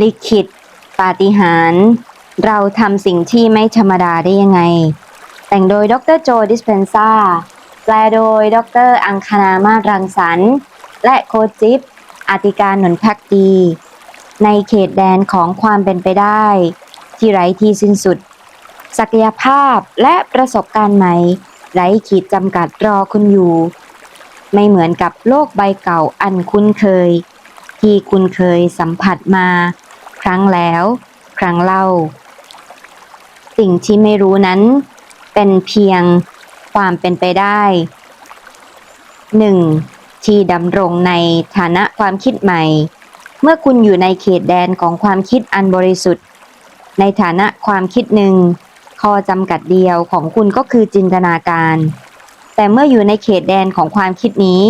ลิขิต ปาฏิหาริย์เราทำสิ่งที่ไม่ธรรมดาได้ยังไง แต่งโดยดรโจดิสเพนซาแปลโดยดรอังคณามารังสรรค์ และโคจิปอาติการหนุนพักดี ในเขตแดนของความเป็นไปได้ ที่ไร้ที่สิ้นสุด ศักยภาพและประสบการณ์ใหม่ ไร้ขีดจำกัดรอคุณอยู่ ไม่เหมือนกับโลกใบเก่าอันคุ้นเคย ที่คุณเคยสัมผัสมา ครั้งแล้ว ครั้งเล่า สิ่งที่ไม่รู้นั้น เป็นเพียงความเป็นไปได้หนึ่งที่ดำรงในฐานะความคิดใหม่ เมื่อคุณอยู่ในเขตแดนของความคิดอันบริสุทธิ์ ในฐานะความคิดหนึ่งข้อจำกัดเดียวของคุณก็คือจินตนาการ แต่เมื่ออยู่ในเขตแดนของความคิดนี้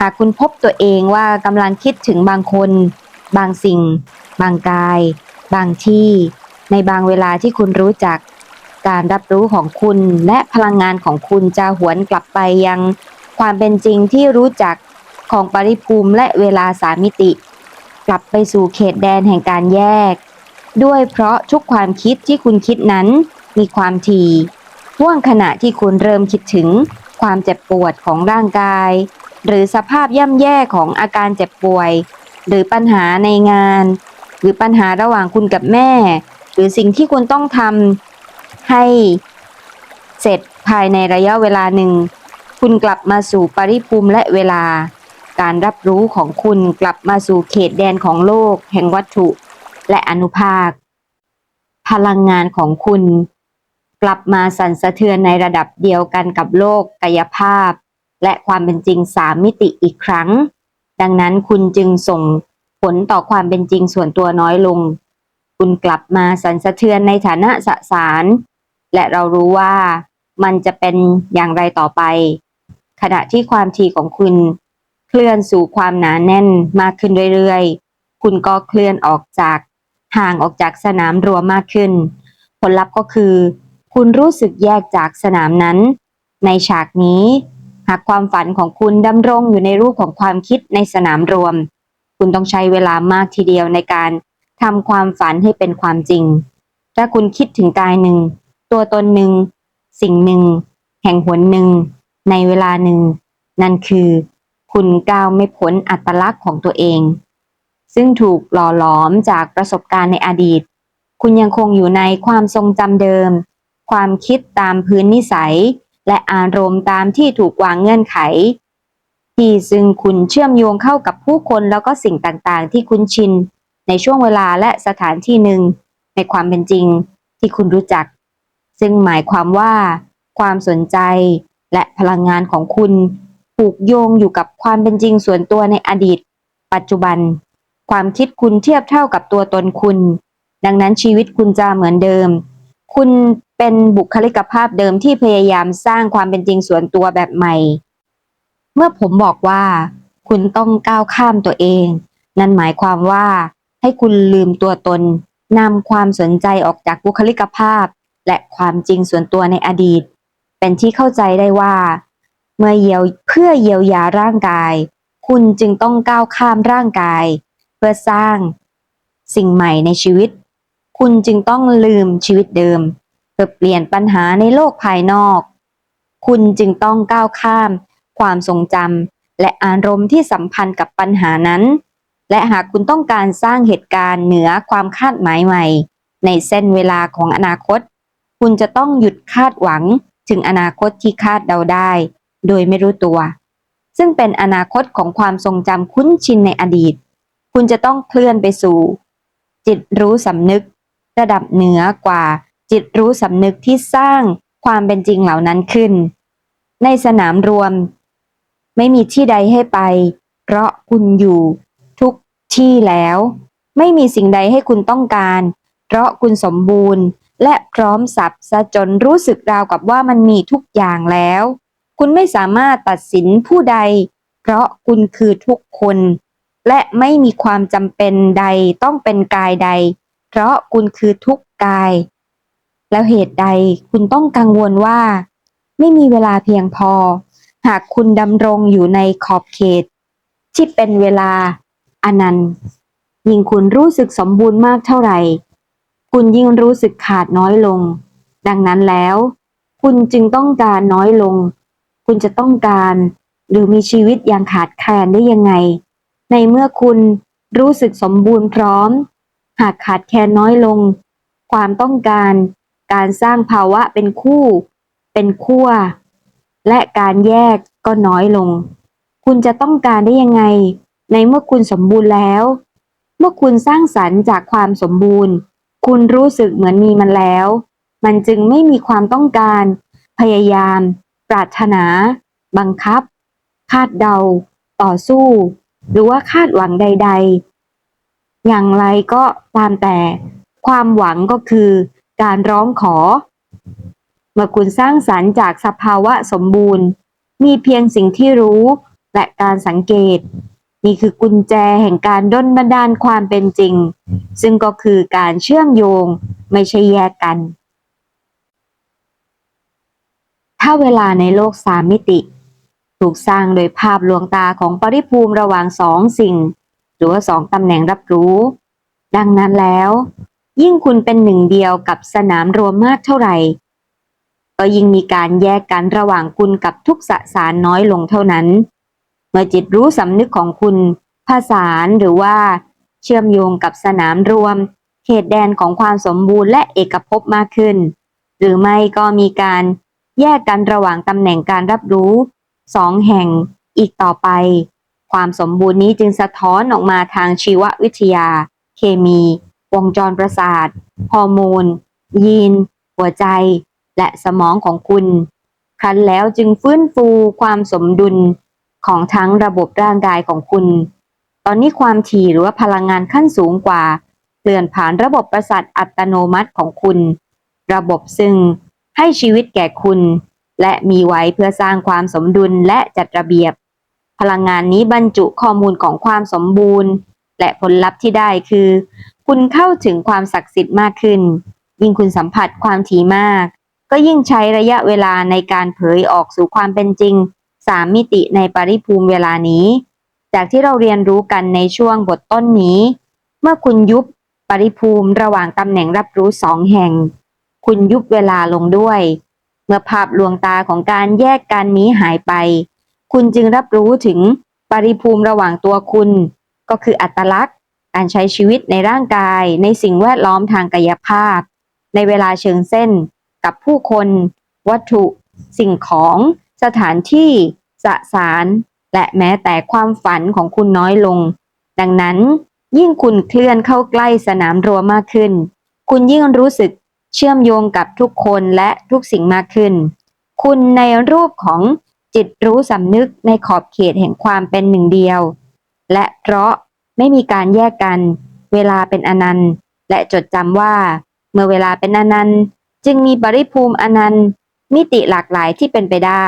หากคุณพบตัวเองว่ากำลังคิดถึงบางคน บางสิ่ง บางกาย บางที่ ในบางเวลาที่คุณรู้จัก การรับรู้ของคุณและพลังงานของคุณจะหวนกลับไปยัง ความเป็นจริงที่รู้จักของปริภูมิและเวลาสามมิติ กลับไปสู่เขตแดนแห่งการแยก ด้วยเพราะทุกความคิดที่คุณคิดนั้น มีความถี่ห่วงขณะที่คุณเริ่มคิดถึงความเจ็บปวดของร่างกาย หรือสภาพย่ำแย่ของอาการเจ็บป่วย หรือปัญหาในงาน หรือปัญหาระหว่างคุณกับแม่ หรือสิ่งที่คุณต้องทำให้เสร็จภายในระยะเวลาหนึ่ง คุณกลับมาสู่ปริภูมิและเวลา การรับรู้ของคุณกลับมาสู่เขตแดนของโลก แห่งวัตถุ และอนุภาค พลังงานของคุณ กลับมาสั่นสะเทือนในระดับเดียวกันกับโลกกายภาพ และความเป็นจริงสามมิติอีกครั้ง ดังนั้นคุณจึงส่งผลต่อความเป็นจริงส่วนตัวน้อยลง คุณกลับมาสั่นสะเทือนในฐานะสสาร และเรารู้ว่ามันจะเป็นอย่างไรต่อไป ขณะที่ความถี่ของคุณเคลื่อนสู่ความหนาแน่นมากขึ้นเรื่อยๆ คุณก็เคลื่อนออกจากห่างออกจากสนามรัวมากขึ้น ผลลัพธ์ก็คือ คุณรู้สึกแยกจากสนามนั้น ในฉากนี้ หากความฝันของคุณดำรงอยู่ในรูปของความคิดในสนามรวม คุณต้องใช้เวลามากทีเดียวในการทำความฝันให้เป็นความจริง ถ้าคุณคิดถึงกายหนึ่ง ตัวตนหนึ่ง สิ่งหนึ่ง แห่งหนหนึ่ง ในเวลาหนึ่ง นั่นคือ คุณก้าวไม่พ้นอัตลักษณ์ของตัวเอง ซึ่งถูกหล่อหลอมจากประสบการณ์ในอดีต คุณยังคงอยู่ในความทรงจำเดิม ความคิดตามพื้นนิสัย และอารมณ์ตามที่ถูกวางเงื่อนไข ที่ซึ่งคุณเชื่อมโยงเข้ากับผู้คนแล้วก็สิ่งต่างๆ ที่คุ้นชิน ในช่วงเวลาและสถานที่หนึ่ง ในความเป็นจริงที่คุณรู้จัก ซึ่งหมายความว่า ความสนใจและพลังงานของคุณผูกโยงอยู่กับความเป็นจริงส่วนตัวในอดีต ปัจจุบัน ความคิดคุณเทียบเท่ากับตัวตนคุณ ดังนั้นชีวิตคุณจะเหมือนเดิม คุณ เป็นบุคลิกภาพเดิมที่พยายามสร้างความเป็นจริงส่วนตัวแบบใหม่ เมื่อผมบอกว่า คุณต้องก้าวข้ามตัวเอง นั่นหมายความว่า ให้คุณลืมตัวตนนำความสนใจออกจากบุคลิกภาพ และความจริงส่วนตัวในอดีต เป็นที่เข้าใจได้ว่า เมื่อเยียวเพื่อเยียวยาร่างกาย คุณจึงต้องก้าวข้ามร่างกาย เพื่อสร้าง สิ่งใหม่ในชีวิต คุณจึงต้องลืมชีวิตเดิม เพื่อเปลี่ยนปัญหาในโลกภายนอก คุณจึงต้องก้าวข้าม ความทรงจำและอารมณ์ที่สัมพันธ์กับปัญหานั้น และหากคุณต้องการสร้างเหตุการณ์เหนือความคาดหมายใหม่ ในเส้นเวลาของอนาคต คุณจะต้องหยุดคาดหวังถึงอนาคตที่คาดเดาได้ โดยไม่รู้ตัว ซึ่งเป็นอนาคตของความทรงจำคุ้นชินในอดีต คุณจะต้องเคลื่อนไปสู่ จิตรู้สำนึก ระดับเหนือกว่า จิตรู้สำนึกที่สร้างความเป็นจริงเหล่านั้นขึ้น ในสนามรวม ไม่มีที่ใดให้ไป เพราะคุณอยู่ ทุกที่แล้ว ไม่มีสิ่งใดให้คุณต้องการ เพราะคุณสมบูรณ์ และพร้อมสับซะจนรู้สึกราวกับว่ามันมีทุกอย่างแล้ว คุณไม่สามารถตัดสินผู้ใด เพราะคุณคือทุกคน และไม่มีความจำเป็นใดต้องเป็นกายใด เพราะคุณคือทุกกาย แล้วเหตุใดคุณต้องกังวลว่า ไม่มีเวลาเพียงพอ หากคุณดำรงอยู่ในขอบเขต ที่เป็นเวลาอนันต์ ยิ่งคุณรู้สึกสมบูรณ์มากเท่าไหร่ คุณยิ่งรู้สึกขาดน้อยลง ดังนั้นแล้ว คุณจึงต้องการน้อยลง คุณจะต้องการ หรือมีชีวิตอย่างขาดแคลนได้ยังไง ในเมื่อคุณรู้สึกสมบูรณ์พร้อม หากขาดแคลนน้อยลง ความต้องการ การสร้างภาวะเป็นคู่ เป็นขั้วและการแยกก็น้อยลง คุณจะต้องการได้ยังไง ในเมื่อคุณสมบูรณ์แล้ว เมื่อคุณสร้างสรรค์จากความสมบูรณ์ คุณรู้สึกเหมือนมีมันแล้ว มันจึงไม่มีความต้องการ พยายาม ปรารถนา บังคับ คาดเดา ต่อสู้ หรือว่าคาดหวังใด ๆ อย่างไรก็ตามแต่ ความหวังก็คือ การร้องขอ เมื่อคุณสร้างสรรค์จากสภาวะสมบูรณ์ มีเพียงสิ่งที่รู้และการสังเกต นี่คือกุญแจแห่งการดลบันดาลความเป็นจริง ซึ่งก็คือการเชื่อมโยงไม่ใช่แยกกัน ถ้าเวลาในโลกสามมิติ ถูกสร้างโดยภาพลวงตาของปริภูมิระหว่างสองสิ่ง หรือว่าสองตำแหน่งรับรู้ ดังนั้นแล้ว ยิ่งคุณเป็นหนึ่งเดียวกับสนามรวมมากเท่าไหร่ ก็ยิ่งมีการแยกกันระหว่างคุณกับทุกสสารน้อยลงเท่านั้น เมื่อจิตรู้สำนึกของคุณผสานหรือว่าเชื่อมโยงกับสนามรวม เขตแดนของความสมบูรณ์และเอกภพมากขึ้น หรือไม่ก็มีการแยกกันระหว่างตำแหน่งการรับรู้สองแห่งอีกต่อไป ความสมบูรณ์นี้จึงสะท้อนออกมาทางชีววิทยา เคมี วงจรประสาท ฮอร์โมน ยีน หัวใจ และสมองของคุณ ครั้นแล้วจึงฟื้นฟูความสมดุลของทั้งระบบร่างกายของคุณ ตอนนี้ความถี่หรือว่าพลังงานขั้นสูงกว่าเคลื่อนผ่านระบบประสาทอัตโนมัติของคุณ ระบบซึ่งให้ชีวิตแก่คุณ และมีไว้เพื่อสร้างความสมดุลและจัดระเบียบ พลังงานนี้บรรจุข้อมูลของความสมบูรณ์ และผลลัพธ์ที่ได้คือ คุณเข้าถึงความศักดิ์สิทธิ์มากขึ้น ยิ่งคุณสัมผัสความถี่มาก ก็ยิ่งใช้ระยะเวลาในการเผยออกสู่ความเป็นจริงสามมิติในปริภูมิเวลานี้ จากที่เราเรียนรู้กันในช่วงบทต้นนี้ เมื่อคุณยุบปริภูมิระหว่างตำแหน่งรับรู้สองแห่ง คุณยุบเวลาลงด้วย เมื่อภาพลวงตาของการแยกกันนี้หายไป คุณจึงรับรู้ถึงปริภูมิระหว่างตัวคุณ ก็คืออัตลักษณ์ การใช้ชีวิตในร่างกาย ในสิ่งแวดล้อมทางกายภาพ ในเวลาเชิงเส้น กับผู้คน วัตถุ สิ่งของ สถานที่ สสาร และแม้แต่ความฝันของคุณน้อยลง ดังนั้น ยิ่งคุณเคลื่อนเข้าใกล้สนามรัวมากขึ้น คุณยิ่งรู้สึกเชื่อมโยงกับทุกคนและทุกสิ่งมากขึ้น คุณในรูปของจิตรู้สำนึกในขอบเขตแห่งความเป็นหนึ่งเดียว และเพราะ ไม่มีการแยกกัน เวลาเป็นอนันต์ และจดจำว่า เมื่อเวลาเป็นอนันต์ จึงมีปริภูมิอนันต์ มิติหลากหลายที่เป็นไปได้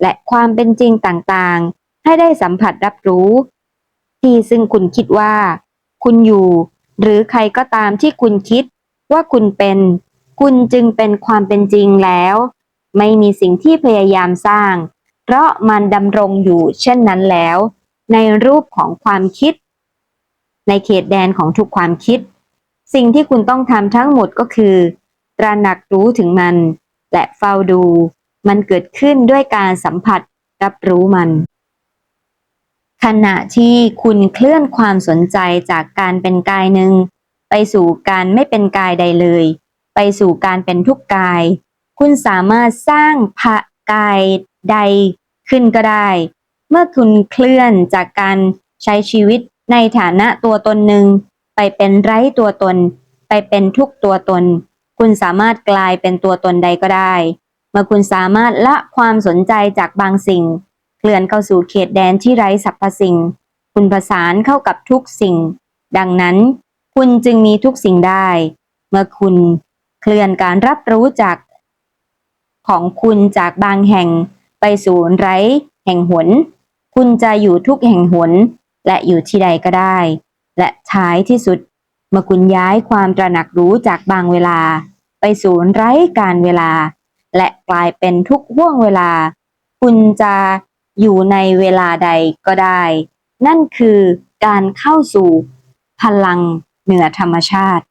และความเป็นจริงต่างๆ ให้ได้สัมผัสรับรู้ ที่ซึ่งคุณคิดว่า คุณอยู่ หรือใครก็ตามที่คุณคิดว่าคุณเป็น คุณจึงเป็นความเป็นจริงแล้ว ไม่มีสิ่งที่พยายามสร้าง เพราะมันดำรงอยู่เช่นนั้นแล้ว ในรูปของความคิด ในเขตแดนของทุกความคิด สิ่งที่คุณต้องทำทั้งหมดก็คือ ตระหนักรู้ถึงมัน และเฝ้าดู มันเกิดขึ้นด้วยการสัมผัสรับรู้มัน ขณะที่คุณเคลื่อนความสนใจจากการเป็นกายหนึ่ง ไปสู่การไม่เป็นกายใดเลย ไปสู่การเป็นทุกกาย คุณสามารถสร้างภะกายใดขึ้นก็ได้ เมื่อคุณเคลื่อนจากการใช้ชีวิต ในฐานะตัวตนหนึ่ง ไปเป็นไร้ตัวตน ไปเป็นทุกตัวตน คุณสามารถกลายเป็นตัวตนใดก็ได้ เมื่อคุณสามารถละความสนใจจากบางสิ่ง เคลื่อนเข้าสู่เขตแดนที่ไร้สรรพสิ่ง คุณผสานเข้ากับทุกสิ่ง ดังนั้น คุณจึงมีทุกสิ่งได้ เมื่อคุณเคลื่อนการรับรู้จาก ของคุณจากบางแห่ง ไปสู่ไร้ แห่งหน คุณจะอยู่ทุกแห่งหน และอยู่ที่ใดก็ได้ และท้ายที่สุดเมื่อคุณย้ายความตระหนักรู้จากบางเวลา ไปสู่ไร้การเวลา และกลายเป็นทุกห่วงเวลา คุณจะอยู่ในเวลาใดก็ได้ นั่นคือการเข้าสู่พลังเหนือธรรมชาติ